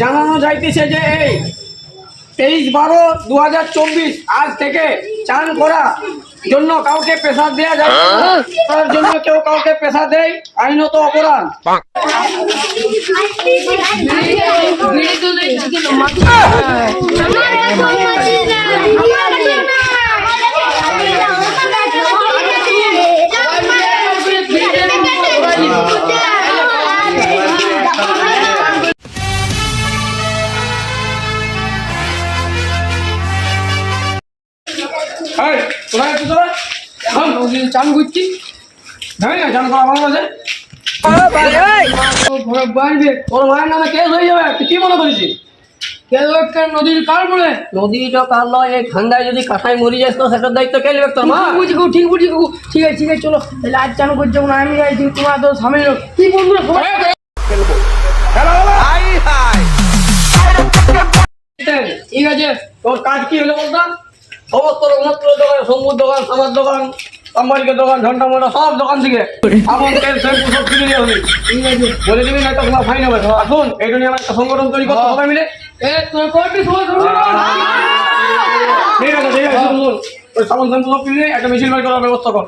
জানানো যাইতেছে যে এই তেইশ বারো দু হাজার চব্বিশ আজ থেকে চান করা জন্য কাউকে প্রেসার দেওয়া যায় তার জন্য কেউ কাউকে প্রেসার দেয় আইনত অপরাধ। এই, কোথায় আছিস তোরা? এখন চান করছি। জানি না চান করা ভালো আছে? তোর ভাইয়ের নামে কেস হয়ে যাবে। তুই কি মনে করেছিস নদীর কার বলে। নদীটা কার লয় এই ঠান্ডায় যদি কাঁথায় মরি যাস তো সেটার দায়িত্ব কে নেবে তোর মা? বুঝি গো ঠিক বুঝি গো ঠিক আছে ঠিক আছে চলো। তাহলে আজ চালু করছে না আমি যাইছি তোমার তো সামনে কি বন্ধুরা সবাই খেলা হলো? ঠিক আছে তোর কাজ কি হলো বলতাম সমস্ত রঘুনাথপুর দোকান সমুদ্র দোকান সামার দোকান সাম্বারিকের দোকান ঘণ্টা মোটা সব দোকান থেকে। আমার তেল শ্যাম্পু সব কিনে নিয়ে হবে বলে দিবি না তোমার ফাইন হবে। আসুন এইটা নিয়ে আমার একটা সংগঠন তৈরি করতে সবাই মিলে। ঠিক আছে ঠিক আছে। ওই সাবান শ্যাম্পু সব কিনে একটা মিছিল বের করার ব্যবস্থা কর।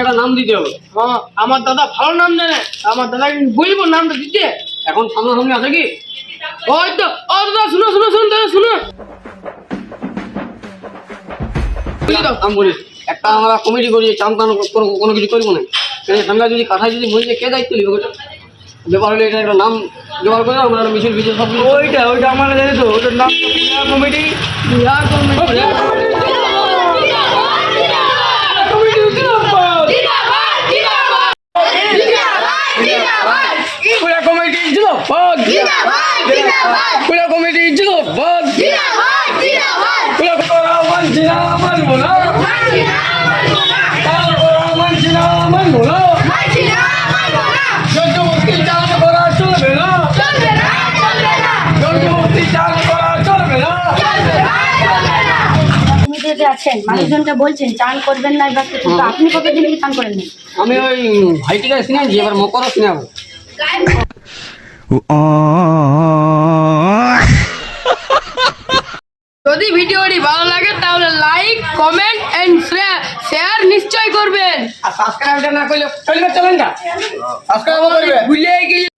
একটা নাম দিতে হবে। হ্যাঁ আমার দাদা ভালো নাম জানে। আমার দাদা বলব নামটা দিতে? এখন সামনাসামনি আছে কি? ওই তো ও দাদা শুনো শুনো শুনো দাদা শুনো। একটা আমরা কমিটি করি চান টান কোনো কোনো কিছু করব না। কেন আমরা যদি কাঁথায় যদি যায় কে দায়িত্ব নিবে ওটা ব্যাপার হলে এটা একটা নাম জোগাড় করে আমরা মিছিল মিছিল সব ওইটা ওইটা আমার জানি তো ওটার নাম কমিটি বিহার কমিটি পুরা কমিটি ছিল বদ পুরা কমিটি ছিল বদ পুরা করা মানছি না মানবো না মানছি না মানবো না জনমুক্তি চাল করা চলবে না জনমুক্তি চাল করা চলবে না আছেন মানুষজনকে বলছেন চান করবেন না এবার আপনি কতদিন কি চান করেননি আমি ওই ভাইটিকে সিনাইছি এবার মকরও সিনাবো যদি ভিডিওটি ভালো লাগে তাহলে like comment and share share নিশ্চয় করবেন আর সাবস্ক্রাইবটা না করলে চলবে চলেন না সাবস্ক্রাইব করবে ভুলে গেলে.